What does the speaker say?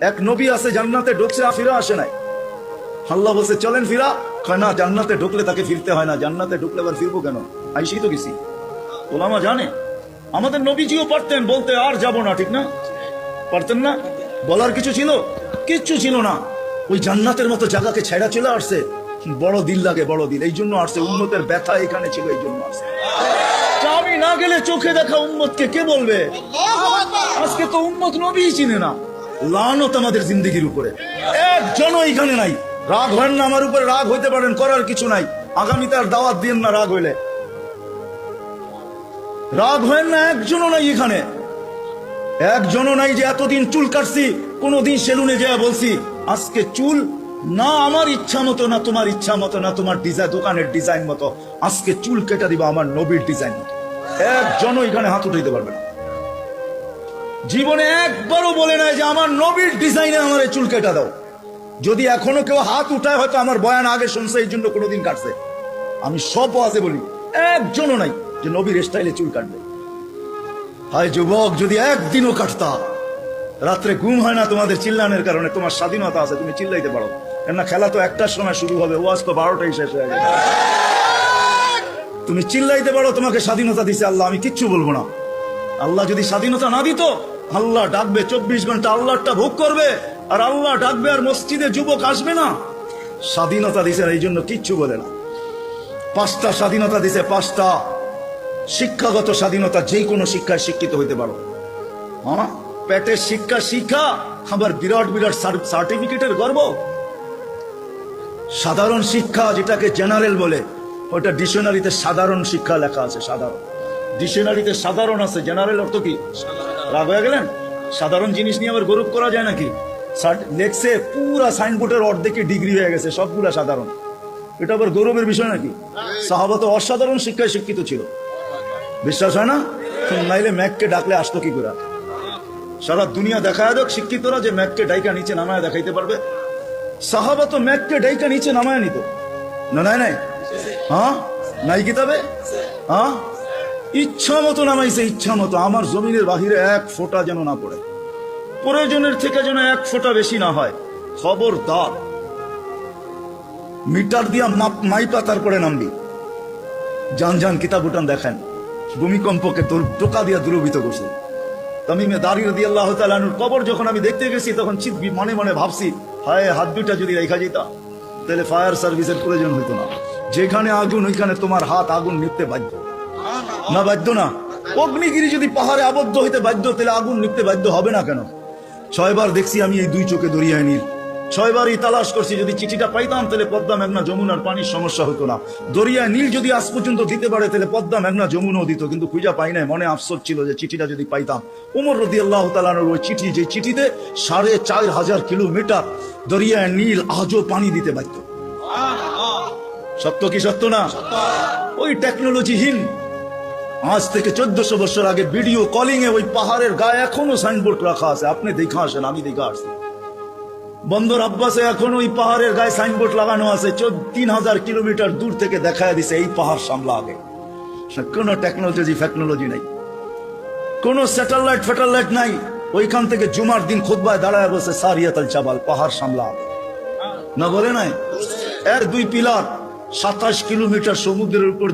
এক নবী আছে জান্নাতে ঢুকছে আর ফিরে আসে নাই। আল্লাহ বলছে, চলেন ফিরা। কয়, না, জান্নাতে ঢুকলে তাকে ফিরতে হয় না। জান্নাতে ঢুকলে আবার ফিরবো কেন? আইসি তো গেছি। ওলামা জানে? আমাদের নবীজিও পারতেন, বলতে আর যাব না, ঠিক না? পারতেন না? বলার কিছু ছিল? কিচ্ছু ছিল না। ওই জান্নাতের মতো জায়গাকে ছেড়া চলে আসছে। বড় দিল লাগে, বড় দিল। এই জন্য আসছে উন্নতের ব্যথা এখানে ছিল, এই জন্য আসছে। আমি না গেলে চোখে দেখা উম্মতকে কে বলবে? আজকে তো উম্মত নবী চিনে না। লানত আমাদের উপরে। একজনও এখানে নাই। রাগ হয় না, আমার উপরে রাগ হইতে পারেন, করার কিছু নাই। দাওয়াত না রাগ হইলে। রাগ হয় না, একজনও নাই এখানে। একজনও নাই যে এতদিন চুল কাটছি, কোনোদিন সেলুনে যা বলছি, আজকে চুল না আমার ইচ্ছা মতো, না তোমার ইচ্ছা মতো, না তোমার ডিজাইন দোকানের ডিজাইন মতো, আজকে চুল কেটে দিবা আমার নবীর ডিজাইন মতো। একজনও এখানে হাত উঠাইতে পারবে না। জীবনে একবারও বলে নাই যে আমার নবীর ডিজাইনে আমার এই চুল কেটে দাও। যদি এখনও কেউ হাত উঠায়, হয়তো আমার বয়ান আগে শুনছে, এই জন্য কোনোদিন কাটছে। আমি সব আছে বলি, একজনও নাই যে নবীর স্টাইলে চুল কাটবে। হায় যুবক, যদি একদিনও কাটতা, রাত্রে ঘুম হয় না তোমাদের চিল্লানের কারণে, তোমার স্বাধীনতা আছে, তুমি চিল্লাইতে পারো। কেননা খেলা তো একটার সময় শুরু হবে, ওয়াজ তো বারোটাই শেষ হয়ে যাবে। তুমি চিল্লাইতে পারো, তোমাকে স্বাধীনতা দিছে আল্লাহ, আমি কিচ্ছু বলব না। আল্লাহ যদি স্বাধীনতা না দিত আল্লাহ ডাকবে, চব্বিশ ঘণ্টা আল্লাহটা ভোগ করবে, আর আল্লাহ ডাকবে আর মসজিদে যুবক আসবে না। স্বাধীনতা দিছে এই জন্য কিচ্ছু বলে না। পাঁচটা স্বাধীনতা দিছে, পাঁচটা শিক্ষাগত স্বাধীনতা, যে কোনো শিক্ষায় শিক্ষিত হইতে পারো। হ্যাঁ পেটের শিক্ষা শিক্ষা, আবার বিরাট বিরাট সার্টিফিকেটের গর্ব। সাধারণ শিক্ষা যেটাকে জেনারেল বলে, ওটা ডিকশনারিতে সাধারণ শিক্ষা লেখা আছে, সাধারণ। ডিকশনারিতে সাধারণ আছে, জেনারেল অর্থ কি? রাগ হয়ে গেলেন? সাধারণ জিনিস নিয়ে আবার গৌরব করা যায় নাকি? লেখছে পুরা সাইনবোর্ডের অর্ধেকে ডিগ্রি হয়ে গেছে, সবগুলা সাধারণ। এটা আবার গৌরবের বিষয় নাকি? সাহাবা তো অসাধারণ শিক্ষায় শিক্ষিত ছিল। বিশ্বাস হয় না? নাইলে ম্যাককে ডাকলে আসতো কি করে? সারা দুনিয়া দেখ, শিক্ষিতরা যে ম্যাককে ডাইকা নিচে নামায় দেখাইতে পারবে। সাহাবা তো ম্যাককে ডাইকা নিচে নামায় নিত। না, নাই নাই। হ্যাঁ? নাই কিতাবে হ্যাঁ? ইচ্ছা মতো নামাইছে, ইচ্ছা মতো। আমার জমিনের বাহিরে এক ফোঁটা যেন না পড়ে। প্রয়োজনের থেকে যেন এক ফোঁটা বেশি না হয়। খবর খবরদার। মিটার দিয়া মাইপা তারপরে নামবি। যান যান, কিতাব উঠান দেখেন। ভূমিকম্পকে তোর টোকা দিয়া দুরবিত করছে। তামিমে দাঁড়িয়ে দিয়ে আল্লাহ তালুর কবর যখন আমি দেখতে গেছি, তখন চিত মনে মনে ভাবছি, হায়, হাত দুইটা যদি রেখা যেতাম তাহলে ফায়ার সার্ভিসের প্রয়োজন হইতো না। যেখানে আগুন, ওইখানে তোমার হাত আগুন নিতে বাধ্য। না বাধ্য না। অগ্নিগিরি যদি পাহাড়ে আবদ্ধ হইতে বাধ্য তাহলে আগুন নিতে বাধ্য হবে না কেন? ছয়বার দেখছি আমি এই দুই চোখে দরিয়ায় নীল ছয়বারই তালাশ করছি যদি চিঠিটা পাইতাম তাহলে পদ্মা মেঘনা যমুনার পানির সমস্যা হতো না। দরিয়ায় নীল যদি আজ পর্যন্ত দিতে পারে তাহলে পদ্মা মেঘনা যমুনাও দিত কিন্তু খুঁজা পাই নাই। মনে আফসোস ছিল যে চিঠিটা যদি পাইতাম। উমর রদি আল্লাহ তালানোর ওই চিঠি যে চিঠিতে সাড়ে চার হাজার কিলোমিটার দরিয়ায় নীল আজও পানি দিতে পারত সত্য কি সত্য না? ওই টেকনোলজিহীন আজ থেকে চোদ্দশো বছর আগে ভিডিও কলিং এ ওই পাহাড়ের গায়ে এখনও সাইনবোর্ড রাখা আছে। আপনি দেখা আসেন, আমি দেখা আসছি। বন্দর আব্বাসে এখন ওই পাহাড়ের গায়ে সাইনবোর্ড লাগানো আছে। তিন হাজার কিলোমিটার দূর থেকে দেখায় দিছে এই পাহাড় সামলা আগে। কোন টেকনোলজি ফেকনোলজি নাই। কোন স্যাটেলাইট ফ্যাটেলাইট নাই। ওইখান থেকে জুমার দিন খুদবায় দাঁড়ায় বসে সারিয়াতাল চাবাল পাহাড় সামলা আগে। না বলে নাই? এর দুই পিলার সাতাশ কিলোমিটার সমুদ্রের উপর